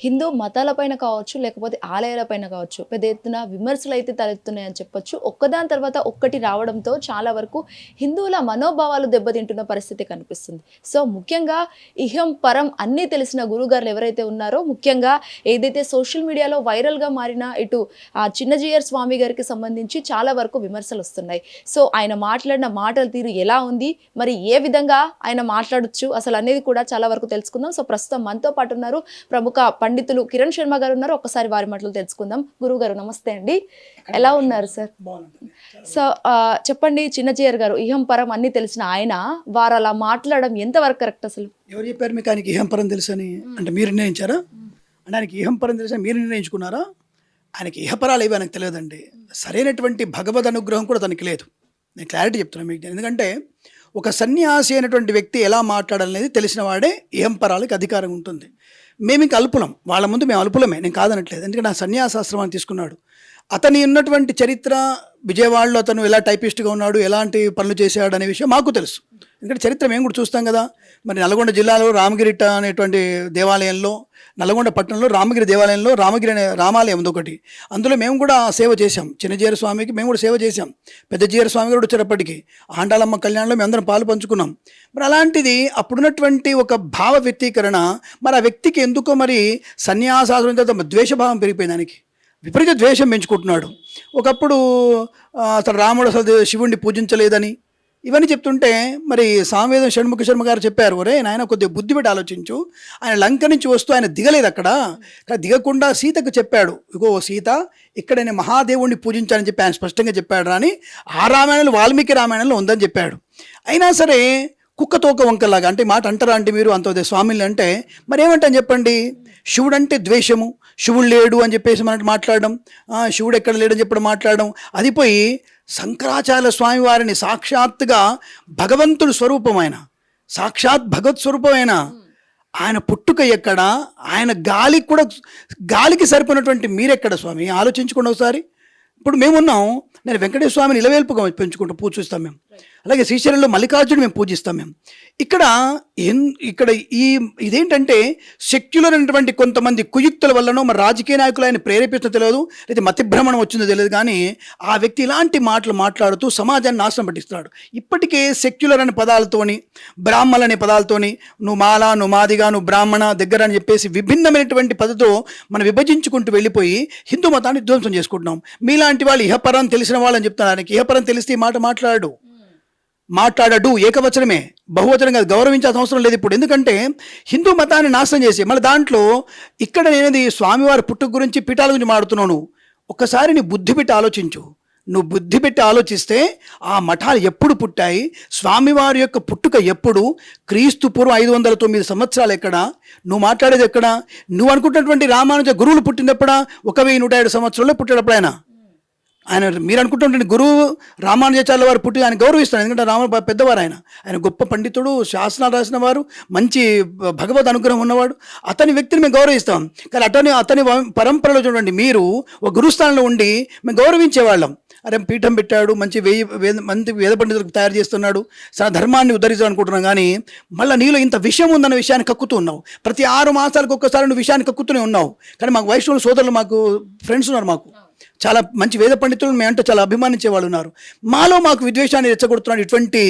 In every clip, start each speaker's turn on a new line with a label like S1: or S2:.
S1: హిందూ మతాలపైన కావచ్చు లేకపోతే ఆలయాలపైన కావచ్చు పెద్ద ఎత్తున విమర్శలు అయితే తలెత్తున్నాయని చెప్పొచ్చు. ఒక్కదాని తర్వాత ఒక్కటి రావడంతో చాలా వరకు హిందువుల మనోభావాలు దెబ్బతింటున్న పరిస్థితి కనిపిస్తుంది. సో ముఖ్యంగా ఇహం పరం అన్నీ తెలిసిన గురుగారులు ఎవరైతే ఉన్నారో ముఖ్యంగా ఏదైతే సోషల్ మీడియాలో వైరల్గా మారిన ఇటు ఆ చిన్నజీయర్ స్వామి గారికి సంబంధించి చాలా వరకు విమర్శలు వస్తున్నాయి. సో ఆయన మాట్లాడిన మాటల తీరు ఎలా ఉంది? మరి ఏ విధంగా ఆయన మాట్లాడచ్చు? అసలు అనేది కూడా చాలా వరకు తెలుసుకుందాం. సో ప్రస్తుతం మనతో పాటు ఉన్నారు ప్రముఖ పండితులు కిరణ్ శర్మ గారు ఉన్నారు. ఒక్కసారి వారి మాటలు తెలుసుకుందాం. గురువు గారు నమస్తే అండి. ఎలా ఉన్నారు సార్? సో చెప్పండి చిన్నజీయర్ గారు ఇహం పరం అన్ని తెలిసిన ఆయన వారు అలా మాట్లాడడం ఎంతవరకు కరెక్ట్ అసలు?
S2: ఎవరు చెప్పారు మీకు ఆయనకి ఇహంపరం తెలుసని? అంటే మీరు నిర్ణయించారా? అంటే ఆయనకి ఇహంపరం తెలుసని మీరు నిర్ణయించుకున్నారా? ఆయనకి ఇహపరాలు ఏవి ఆయనకు తెలియదండి. సరైనటువంటి భగవద్ అనుగ్రహం కూడా తనకి లేదు. నేను క్లారిటీ చెప్తున్నాను మీకు. ఎందుకంటే ఒక సన్యాసి అయినటువంటి వ్యక్తి ఎలా మాట్లాడాలనేది తెలిసిన వాడే ఇహంపరాలకు అధికారం ఉంటుంది. మేము ఇంకా అల్పులం. వాళ్ళ ముందు మేము అల్పులమే. నేను కాదనట్లేదు. ఎందుకంటే నా సన్యాసాశ్రమాన్ని తీసుకున్నాడు. అతని ఉన్నటువంటి చరిత్ర విజయవాడలో అతను ఎలా టైపిస్ట్గా ఉన్నాడు ఎలాంటి పనులు చేశాడు అనే విషయం మాకు తెలుసు. ఎందుకంటే చరిత్ర మేము కూడా చూస్తాం కదా. మరి నల్గొండ జిల్లాలో రామగిరిట అనేటువంటి దేవాలయంలో నల్గొండ పట్టణంలో రామగిరి దేవాలయంలో రామగిరి అనే రామాలయం ఉంది ఒకటి. అందులో మేము కూడా సేవ చేశాం. చిన్నజీర స్వామికి మేము కూడా సేవ చేశాం. పెద్ద జీర స్వామి కూడా వచ్చేటప్పటికి ఆండాలమ్మ కళ్యాణంలో మేము అందరం పాలు పంచుకున్నాం. మరి అలాంటిది అప్పుడున్నటువంటి ఒక భావ వ్యక్తీకరణ మరి ఆ వ్యక్తికి ఎందుకో మరి సన్యాసాశ్రం తర్వాత ద్వేషభావం పెరిగిపోయింది దానికి. విపరీత ద్వేషం పెంచుకుంటున్నాడు. ఒకప్పుడు అసలు రాముడు అసలు శివుణ్ణి పూజించలేదని ఇవన్నీ చెప్తుంటే మరి సామవేదం షణ్ముఖ శర్మ గారు చెప్పారు ఒరే నాయన కొద్దిగా బుద్ధి పెట్టి ఆలోచించు. ఆయన లంక నుంచి వస్తూ ఆయన దిగలేదు అక్కడ. దిగకుండా సీతకు చెప్పాడు ఇగో సీత ఇక్కడ నేను మహాదేవుణ్ణి పూజించాలని చెప్పి ఆయన స్పష్టంగా చెప్పాడు అని ఆ రామాయణంలో వాల్మీకి రామాయణంలో ఉందని చెప్పాడు. అయినా సరే కుక్క తోక వంకలాగా అంటే మాట అంటారా అంటే మీరు? అంత స్వామిని అంటే మరి ఏమంటాను చెప్పండి? శివుడంటే ద్వేషము శివుడు లేడు అని చెప్పేసి మనం మాట్లాడడం శివుడు ఎక్కడ లేడని చెప్పడం మాట్లాడడం అది పోయి శంకరాచార్య స్వామి వారిని సాక్షాత్తుగా భగవంతుడు స్వరూపం సాక్షాత్ భగవత్ స్వరూపమైన ఆయన పుట్టుక ఎక్కడ ఆయన గాలికి కూడా గాలికి సరిపోయినటువంటి మీరెక్కడ స్వామి? ఆలోచించుకోండి ఒకసారి. ఇప్పుడు మేమున్నాం నేను వెంకటేశ్వర స్వామిని ఇలవేల్పుగా పెంచుకుంటూ పూజిస్తాం మేము. అలాగే శ్రీశైలంలో మల్లికార్జును మేము పూజిస్తాం మేము. ఇక్కడ ఎన్ ఇక్కడ ఈ ఇదేంటంటే సెక్యులర్ అనేటువంటి కొంతమంది కుయుక్తుల వల్లనో మరి రాజకీయ నాయకులు ఆయన ప్రేరేపిస్తుందో తెలియదు లేదా మతిభ్రమణం వచ్చిందో తెలియదు కానీ ఆ వ్యక్తి ఇలాంటి మాటలు మాట్లాడుతూ సమాజాన్ని నాశనం పట్టిస్తున్నాడు. ఇప్పటికే సెక్యులర్ అనే పదాలతోని బ్రాహ్మణులు అనే పదాలతోని నువ్వు మాల నువ్వు మాదిగా నువ్వు బ్రాహ్మణ దగ్గర అని చెప్పేసి విభిన్నమైనటువంటి పద్ధతితో మనం విభజించుకుంటూ వెళ్ళిపోయి హిందూ మతాన్ని ధ్వంసం చేసుకుంటున్నాం. మీలాంటి వాళ్ళు ఇహపరం తెలిసిన వాళ్ళని చెప్తున్నారు. ఆయనకి ఇహపరం తెలిస్తే ఈ మాట మాట్లాడు. మాట్లాడడు ఏకవచనమే. బహువచనం కాదు గౌరవించాల్సిన అవసరం లేదు ఇప్పుడు. ఎందుకంటే హిందూ మతాన్ని నాశనం చేసి మళ్ళీ దాంట్లో ఇక్కడ నేనేది స్వామివారి పుట్టుక గురించి పీఠాల గురించి మాడుతున్నాను ఒక్కసారి నీ బుద్ధి పెట్టి ఆలోచించు. నువ్వు బుద్ధి పెట్టి ఆలోచిస్తే ఆ మఠాలు ఎప్పుడు పుట్టాయి? స్వామివారి యొక్క పుట్టుక ఎప్పుడు? క్రీస్తు పూర్వం ఐదు వందల తొమ్మిది సంవత్సరాలు ఎక్కడ? నువ్వు మాట్లాడేది ఎక్కడ? నువ్వు అనుకుంటున్నటువంటి రామానుజ గురువులు పుట్టినప్పుడా? ఒక వెయ్యి నూట ఏడు సంవత్సరాల్లో పుట్టాడప్పుడు ఆయన. ఆయన మీరు అనుకుంటుంటే గురువు రామానుజాచార్య వారు పుట్టి ఆయన గౌరవిస్తారు ఎందుకంటే రామ పెద్దవారు ఆయన. ఆయన గొప్ప పండితుడు శాసనాలు రాసిన వారు మంచి భగవద్ అనుగ్రహం ఉన్నవాడు. అతని వ్యక్తిని మేము గౌరవిస్తాం. కానీ అతని అతని వం- పరంపరలో చూడండి మీరు ఒక గురుస్థానంలో ఉండి మేము గౌరవించేవాళ్ళం అరే పీఠం పెట్టాడు మంచి వేయి వేద మంచి వేద పండితులకు తయారు చేస్తున్నాడు సన ధర్మాన్ని ఉద్ధరించాలి అనుకుంటున్నాం కానీ మళ్ళీ నీలో ఇంత విషయం ఉందన్న విషయాన్ని కక్కుతూ ఉన్నావు. ప్రతి ఆరు మాసాలకు ఒక్కసారి నువ్వు విషయాన్ని కక్కుతూనే ఉన్నావు. కానీ మాకు వైష్ణవుల సోదరులు మాకు ఫ్రెండ్స్ ఉన్నారు మాకు. చాలా మంచి వేద పండితులు మేమంటే చాలా అభిమానించే వాళ్ళు ఉన్నారు. మాలో మాకు విద్వేషాన్ని రెచ్చగొడుతున్నాడు ఇటువంటి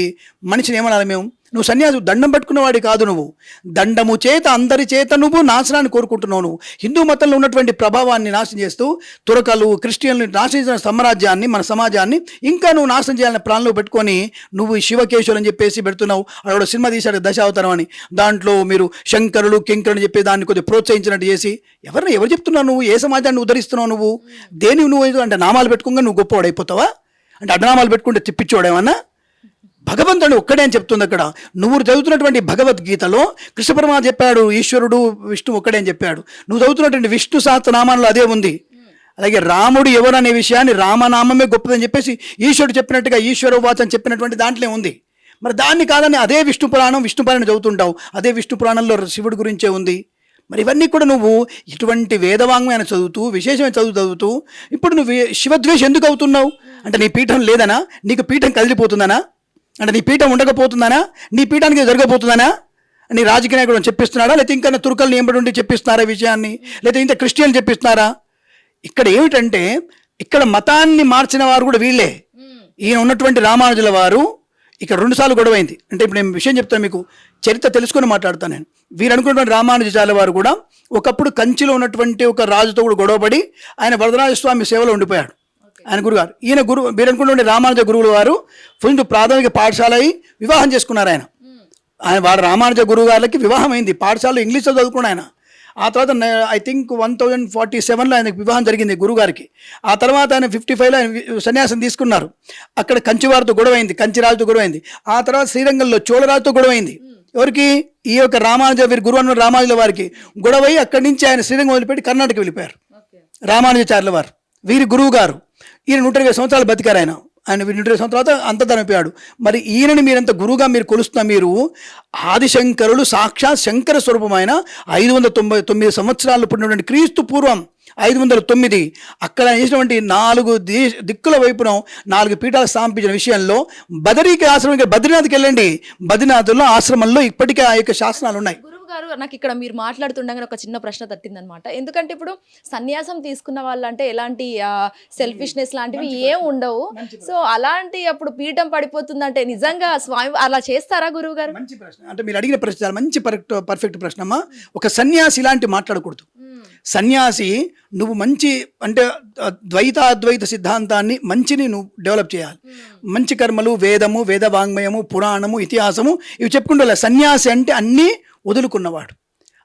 S2: మనిషిని ఏమనాలి మేము? నువ్వు సన్యాసి దండం పట్టుకున్నవాడి కాదు నువ్వు. దండము చేత అందరి చేత నువ్వు నాశనాన్ని కోరుకుంటున్నావు నువ్వు. హిందూ మతంలో ఉన్నటువంటి ప్రభావాన్ని నాశనం చేస్తూ తురకలు క్రిస్టియన్లు నాశనం చేసిన సామ్రాజ్యాన్ని మన సమాజాన్ని ఇంకా నువ్వు నాశనం చేయాలని ప్రాణంలో పెట్టుకొని నువ్వు శివకేశ్వరు అని చెప్పేసి పెడుతున్నావు. అక్కడ సినిమా తీశాడు దశావతారం అని. దాంట్లో మీరు శంకరులు కింకరులు అని చెప్పి దాన్ని కొద్దిగా ప్రోత్సహించినట్టు చేసి ఎవరిని ఎవరు చెప్తున్నావు నువ్వు? ఏ సమాజాన్ని ఉద్ధరిస్తున్నావు నువ్వు? దేని నువ్వు అంటే నామాలు పెట్టుకోగా నువ్వు గొప్పవాడు అయిపోతావా అంటే అడ్డనామాలు పెట్టుకుంటే తిప్పించోడేమన్నా భగవంతుడు ఒక్కడే అని చెప్తుంది అక్కడ. నువ్వు చదువుతున్నటువంటి భగవద్గీతలో కృష్ణ చెప్పాడు ఈశ్వరుడు విష్ణు ఒక్కడే అని చెప్పాడు. నువ్వు చదువుతున్నటువంటి విష్ణు సహస్రనామాల్లో అదే ఉంది. అలాగే రాముడు ఎవరు అనే విషయాన్ని రామనామమే గొప్పదని చెప్పేసి ఈశ్వరుడు చెప్పినట్టుగా ఈశ్వర వాచ్ చెప్పినటువంటి దాంట్లో ఉంది. మరి దాన్ని కాదని అదే విష్ణు పురాణం విష్ణు పురాణం చదువుతుంటావు. అదే విష్ణు పురాణంలో శివుడి గురించే ఉంది. మరి ఇవన్నీ కూడా నువ్వు ఇటువంటి వేదవాంగ్మయాన్ని చదువుతూ విశేషమైన చదువు చదువుతూ ఇప్పుడు నువ్వు శివద్వేష ఎందుకు అవుతున్నావు? అంటే నీ పీఠం లేదనా? నీకు పీఠం కదిలిపోతుందనా? అంటే నీ పీఠం ఉండకపోతుందనా? నీ పీఠానికి జరగబోతుందనా? నీ రాజకీయ నాయకుడు చెప్పిస్తున్నాడా? లేకపోతే ఇంకా తుర్కలు నియమబడి ఉండి చెప్పిస్తున్నారా విషయాన్ని లేదా ఇంత క్రిస్టియన్ చెప్పిస్తున్నారా? ఇక్కడ ఏమిటంటే ఇక్కడ మతాన్ని మార్చిన వారు కూడా వీళ్ళే. ఈయన ఉన్నటువంటి రామానుజుల వారు ఇక్కడ రెండుసార్లు గొడవైంది. అంటే ఇప్పుడు నేను విషయం చెప్తాను మీకు. చరిత్ర తెలుసుకొని మాట్లాడతాను నేను. వీరు అనుకున్నటువంటి రామానుజాల వారు కూడా ఒకప్పుడు కంచిలో ఉన్నటువంటి ఒక రాజుతో కూడా గొడవపడి ఆయన వరదరాజ స్వామి సేవలో ఉండిపోయాడు. ఆయన గురుగారు. ఈయన గురువు మీరు అనుకున్నటువంటి రామానుజ గురువుల వారు ఫుల్ ప్రాథమిక పాఠశాల అయి వివాహం చేసుకున్నారు ఆయన. ఆయన వాడు రామానుజ గురువు గారికి వివాహం అయింది పాఠశాలలో ఇంగ్లీష్లో చదువుకున్న ఆయన. ఆ తర్వాత I think one thousand forty సెవెన్లో ఆయనకు వివాహం జరిగింది గురుగారికి. ఆ తర్వాత ఆయన ఫిఫ్టీ ఫైవ్లో ఆయన సన్యాసం తీసుకున్నారు. అక్కడ కంచివారితో గొడవైంది కంచిరాజుతో గొడవైంది. ఆ తర్వాత శ్రీరంగంలో చోళరాజుతో గొడవైంది. ఎవరికి? ఈ యొక్క రామానుజ వీరి గురువు అన్న రామానుజుల వారికి గొడవై అక్కడి నుంచి ఆయన శ్రీరంగం వదిలిపెట్టి కర్ణాటక వెళ్ళిపోయారు. రామానుజాచార్యుల వారు వీరి గురువు గారు ఈయన నూట ఇరవై సంవత్సరాలు బతికారు ఆయన. ఆయన నూట ఇరవై సంవత్సరాల తర్వాత అంతధనపోయాడు మరి ఈయనని మీరంత గురువుగా మీరు కొలుస్తున్న మీరు ఆదిశంకరులు సాక్షాత్ శంకర స్వరూపమైన ఐదు వందల తొంభై తొమ్మిది సంవత్సరాలు పుట్టినటువంటి క్రీస్తు పూర్వం ఐదు వందల తొమ్మిది. అక్కడ చేసినటువంటి నాలుగు దేశ దిక్కుల వైపున నాలుగు పీఠాలు స్థాపించిన విషయంలో బదరీకి ఆశ్రమం బద్రీనాథ్కి వెళ్ళండి. బద్రీనాథ్లో ఆశ్రమంలో ఇప్పటికే ఆ యొక్క శాసనాలు ఉన్నాయి.
S1: గారు నాకు ఇక్కడ మీరు మాట్లాడుతుండగానే ఒక చిన్న ప్రశ్న తట్టిందనమాట ఎందుకంటే ఇప్పుడు సన్యాసం తీసుకున్న వాళ్ళంటే ఎలాంటి సెల్ఫిష్నెస్ లాంటివి ఏం ఉండవు. సో అలాంటి అప్పుడు పీఠం పడిపోతుందంటే నిజంగా స్వామి అలా చేస్తారా గురువు గారు
S2: మంచి ప్రశ్న. అంటే మీరు అడిగిన ప్రశ్న చాలా మంచి పర్ఫెక్ట్ పర్ఫెక్ట్ ప్రశ్న అమ్మా ఒక సన్యాసి ఇలాంటి మాట్లాడకూడదు. సన్యాసి నువ్వు మంచి అంటే ఆ, ద్వైత అద్వైత సిద్ధాంతాన్ని మంచిని నువ్వు డెవలప్ చేయాలి. మంచి కర్మలు వేదము వేద వాంగ్మయము పురాణము ఇతిహాసము ఇవి చెప్పుకుంటూ. సన్యాసి అంటే అన్నీ వదులుకున్నవాడు.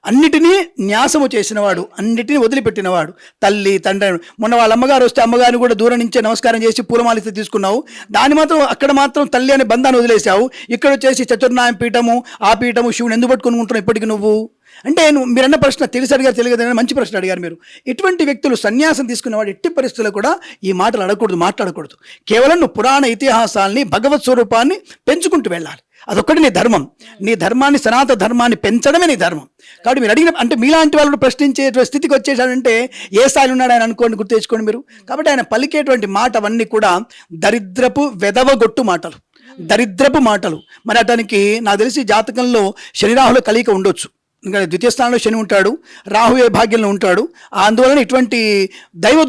S2: అన్నిటినీ న్యాసము చేసినవాడు అన్నిటినీ వదిలిపెట్టినవాడు. తల్లి తండ్రి మొన్న వాళ్ళ అమ్మగారు వస్తే అమ్మగారిని కూడా దూరం నుంచే నమస్కారం చేసి పూలమాలిస్తే తీసుకున్నావు. దాన్ని మాత్రం అక్కడ మాత్రం తల్లి అనే బంధాన్ని వదిలేసావు. ఇక్కడ వచ్చేసి చతుర్నాయం పీఠము ఆ పీఠము శివుని ఎందుకు పట్టుకుని ఉంటున్నావు ఇప్పటికి నువ్వు? అంటే మీరు మీరన్న ప్రశ్న తెలిసి అడిగారు తెలియదు మంచి ప్రశ్న అడిగారు మీరు. ఇటువంటి వ్యక్తులు సన్యాసం తీసుకునేవాడు ఎట్టి పరిస్థితుల్లో కూడా ఈ మాటలు అడగకూడదు మాట్లాడకూడదు. కేవలం నువ్వు పురాణ ఇతిహాసాల్ని భగవత్ స్వరూపాన్ని పెంచుకుంటూ వెళ్ళాలి. అదొక్కటి నీ ధర్మం. నీ ధర్మాన్ని సనాతన ధర్మాన్ని పెంచడమే నీ ధర్మం. కాబట్టి మీరు అడిగిన అంటే మీలాంటి వాళ్ళు ప్రశ్నించే స్థితికి వచ్చేసాడంటే ఏ స్థాయిలో ఉన్నాడు ఆయన అనుకోండి గుర్తు తెచ్చుకోండి మీరు. కాబట్టి ఆయన పలికేటువంటి మాట అవన్నీ కూడా దరిద్రపు వెదవగొట్టు మాటలు. దరిద్రపు మాటలు. మరి అతనికి నాకు తెలిసి జాతకంలో శనిరాహుల కలియిక ఉండొచ్చు. ఇంకా ద్వితీయ స్థానంలో శని ఉంటాడు రాహువే భాగ్యంలో ఉంటాడు. అందువలన ఇటువంటి దైవ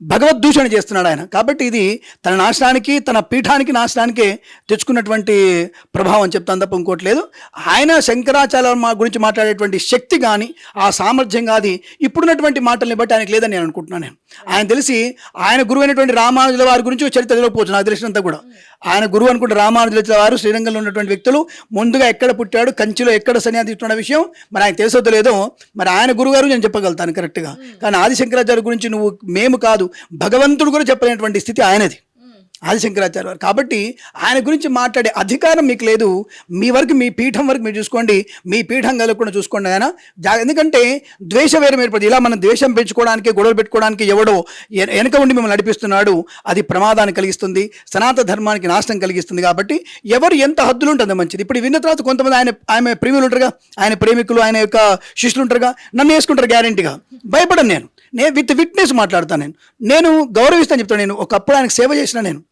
S2: భగవద్దూషణ భగవద్ చేస్తున్నాడు ఆయన. కాబట్టి ఇది తన నాశనానికి తన పీఠానికి నాశనానికి తెచ్చుకున్నటువంటి ప్రభావం చెప్తాను తప్ప ఇంకోటి లేదు. ఆయన శంకరాచార్య మా గురించి మాట్లాడేటువంటి శక్తి కానీ ఆ సామర్థ్యం కానీ ఇప్పుడున్నటువంటి మాటల్ని బట్టి ఆయనకు లేదని నేను అనుకుంటున్నాను నేను. ఆయన తెలిసి ఆయన గురువు అయినటువంటి రామానుజుల వారి గురించి చరిత్ర తెలియకపోవచ్చు నాకు తెలిసినంత కూడా. ఆయన గురువు అనుకుంటే రామానుజుల వారు శ్రీరంగంలో ఉన్నటువంటి వ్యక్తులు ముందుగా ఎక్కడ పుట్టాడు కంచిలో ఎక్కడ సన్యాసి విషయం మరి ఆయన తెలిసొద్దు లేదో మరి ఆయన గురుగారు నేను చెప్పగలుగుతాను కరెక్ట్గా కానీ ఆది శంకరాచార్య గురించి నువ్వు మేము కాదు భగవంతుడు కూడా చెప్పలేనటువంటి స్థితి ఆయనది. ఆదిశంకరాచార్య వారు. కాబట్టి ఆయన గురించి మాట్లాడే అధికారం మీకు లేదు. మీ వరకు మీ పీఠం వరకు మీరు చూసుకోండి. మీ పీఠం కలగకుండా చూసుకోండి ఆయన. జా ఎందుకంటే ద్వేషం వేరు ఏర్పడింది. ఇలా మనం ద్వేషం పెంచుకోవడానికి గొడవలు పెట్టుకోవడానికి ఎవడో ఎ- వెనక ఉండి మిమ్మల్ని నడిపిస్తున్నాడు. అది ప్రమాదాన్ని కలిగిస్తుంది. సనాతన ధర్మానికి నాశనం కలిగిస్తుంది కాబట్టి ఎవరు ఎంత హద్దులు ఉంటుంది మంచిది. ఇప్పుడు విన్న తర్వాత కొంతమంది ఆయన ఆయన ప్రేమికులు ఉంటారుగా. ఆయన ప్రేమికులు ఆయన యొక్క శిష్యులు ఉంటారుగా. నన్ను వేసుకుంటారు గ్యారంటీగా. భయపడను నేను. నేను విత్ విట్నెస్ మాట్లాడతాను నేను. నేను గౌరవిస్తాను చెప్తాను నేను. ఒకప్పుడు ఆయనకు సేవ చేసిన నేను.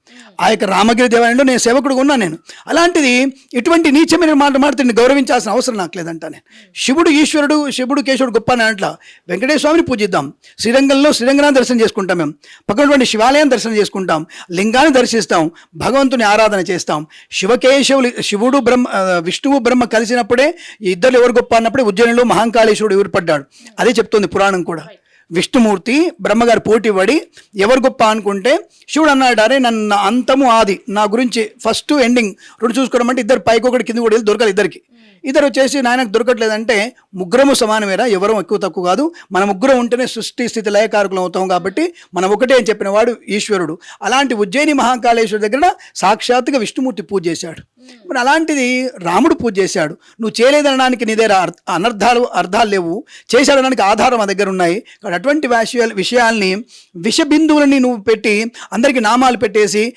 S2: ఆ యొక్క రామగిరి దేవాలయంలో నేను సేవకుడుగా ఉన్నాను నేను. అలాంటిది ఇటువంటి నీచమైన మాట మాట్లాడితే గౌరవించాల్సిన అవసరం నాకు లేదంట నేను. శివుడు ఈశ్వరుడు శివుడు కేశవుడు గొప్ప అని అంట్లా వెంకటేశ్వర స్వామిని పూజిద్దాం. శ్రీరంగంలో శ్రీరంగనాథ్ దర్శనం చేసుకుంటాం మేము. పక్కనటువంటి శివాలయం దర్శనం చేసుకుంటాం. లింగాన్ని దర్శిస్తాం. భగవంతుని ఆరాధన చేస్తాం. శివకేశవులు శివుడు బ్రహ్మ విష్ణువు బ్రహ్మ కలిసినప్పుడే ఇద్దరు ఎవరు గొప్ప అన్నప్పుడే ఉజ్జయినిలో మహాకాళేశ్వరుడు ఏర్పడ్డాడు అదే చెప్తుంది పురాణం కూడా. విష్ణుమూర్తి బ్రహ్మగారు పోటీ పడి ఎవరు గొప్ప అనుకుంటే శివుడు అన్నాడు అరే నన్ను అంతము ఆది నా గురించి ఫస్ట్ ఎండింగ్ రెండు చూసుకోవడం అంటే ఇద్దరు పైకి ఒకటి కింద కూడా వెళ్ళి దొరకాలి ఇద్దరికి. ఇద్దరు వచ్చేసి నాయనకు దొరకట్లేదంటే ముగ్గురము సమానమేరా? ఎవరు ఎక్కువ తక్కువ కాదు. మన ముగ్గురం ఉంటేనే సృష్టి స్థితి లయకారకులం అవుతాం కాబట్టి మనం ఒకటే అని చెప్పిన వాడు ఈశ్వరుడు. అలాంటి ఉజ్జయిని మహాకాళేశ్వరు దగ్గర సాక్షాత్తుగా విష్ణుమూర్తి పూజ చేశాడు. మరి అలాంటిది రాముడు పూజ చేశాడు. నువ్వు చేయలేదనడానికి నీ దగ్గర అర్థ- అనర్థాలు అర్థాలు లేవు. చేశాడనడానికి ఆధారం మా దగ్గర ఉన్నాయి. కాబట్టి అటువంటి విషయాలు విషయాల్ని విష బిందువులని నువ్వు పెట్టి అందరికీ నామాలు పెట్టేసి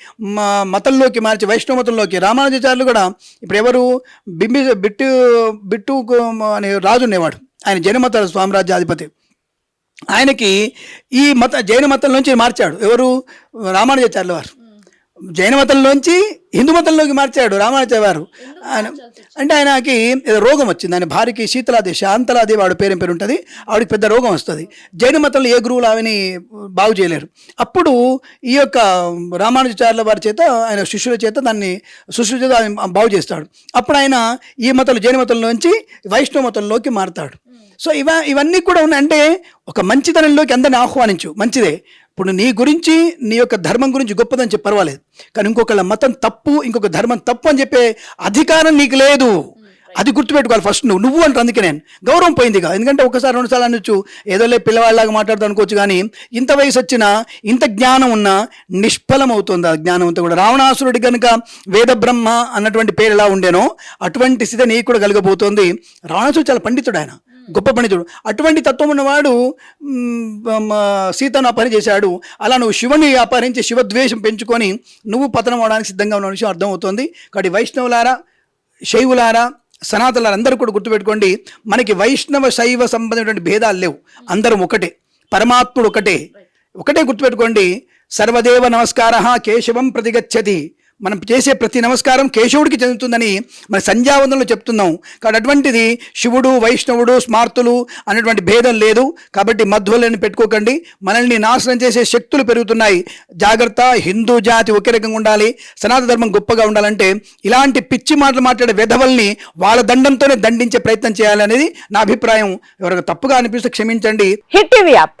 S2: మతంలోకి మార్చి వైష్ణవ మతంలోకి రామానుజాచార్యులు కూడా ఇప్పుడు ఎవరు? బింబి బిట్టు బిట్టు అనే రాజు ఉండేవాడు. ఆయన జైనమత స్వామరాజ్యాధిపతి ఆయనకి ఈ మత జైన మతం నుంచి మార్చాడు. ఎవరు? రామానుజాచార్యుల వారు. జైన మతంలోంచి హిందూ మతంలోకి మార్చాడు రామానుజాచార్య వారు ఆయన అంటే ఆయనకి ఏదో రోగం వచ్చింది. ఆయన భార్యకి శీతలాదేవి శాంతలాదేవి ఆవిడ పేరు పేరు ఉంటుంది? ఆవిడకి పెద్ద రోగం వస్తుంది. జైన మతంలో ఏ గురువులు ఆమెని బాగు చేయలేరు. అప్పుడు ఈ యొక్క రామానుజాచార్యుల వారి చేత ఆయన శిష్యుల చేత దాన్ని శిష్యుల చేత బాగు చేస్తాడు. అప్పుడు ఆయన ఈ మతంలో జైన మతంలోంచి వైష్ణవ మతంలోకి మారతాడు. సో ఇవ ఇవన్నీ కూడా ఉన్నాయి. అంటే ఒక మంచితనంలోకి అందరిని ఆహ్వానించు. మంచిదే. ఇప్పుడు నీ గురించి నీ యొక్క ధర్మం గురించి గొప్పదని చెప్పి పర్వాలేదు. కానీ ఇంకొకళ్ళ మతం తప్పు ఇంకొక ధర్మం తప్పు అని చెప్పే అధికారం నీకు లేదు. అది గుర్తుపెట్టుకోవాలి ఫస్ట్ నువ్వు. నువ్వు అంటే అందుకే నేను. గౌరవం పోయిందిగా ఎందుకంటే ఒకసారి రెండుసార్లు అనొచ్చు. ఏదోలే పిల్లవాళ్ళలాగా మాట్లాడుతూ అనుకోవచ్చు కానీ ఇంత వయసు వచ్చినా ఇంత జ్ఞానం ఉన్నా నిష్ఫలం అవుతుంది ఆ జ్ఞానం అంతా కూడా. రావణాసురుడి కనుక వేద బ్రహ్మ అన్నటువంటి పేరు ఎలా ఉండేనో అటువంటి స్థితి నీకు కూడా కలగబోతోంది. రావణాసురుడు చాలా పండితుడు ఆయన. గొప్ప పండితుడు. అటువంటి తత్వం ఉన్నవాడు సీతను అపహరించేశాడు. అలా నువ్వు శివుని అపహరించి శివద్వేషం పెంచుకొని నువ్వు పతనం అవడానికి సిద్ధంగా ఉన్న విషయం అర్థమవుతుంది. కాబట్టి వైష్ణవులారా శైవులారా సనాతనులారా అందరూ కూడా గుర్తుపెట్టుకోండి మనకి వైష్ణవ శైవ సంబంధమైనటువంటి భేదాలు లేవు. అందరం ఒకటే. పరమాత్ముడు ఒకటే. ఒకటే గుర్తుపెట్టుకోండి. సర్వదేవ నమస్కార కేశవం ప్రతిగచ్చతి. మనం చేసే ప్రతి నమస్కారం కేశవుడికి చెందుతుందని మన సంధ్యావందనలో చెప్తున్నాం. కాబట్టి అటువంటిది శివుడు వైష్ణవుడు స్మార్తులు అనేటువంటి భేదం లేదు. కాబట్టి మధ్వలని పెట్టుకోకండి. మనల్ని నాశనం చేసే శక్తులు పెరుగుతున్నాయి. జాగ్రత్త హిందూ జాతి ఒకే రకంగా ఉండాలి. సనాతన ధర్మం గొప్పగా ఉండాలంటే ఇలాంటి పిచ్చి మాటలు మాట్లాడే విధవల్ని వాళ్ళ దండంతోనే దండించే ప్రయత్నం చేయాలనేది నా అభిప్రాయం. ఎవరికి తప్పుగా అనిపిస్తే క్షమించండి.
S3: Hit TV app.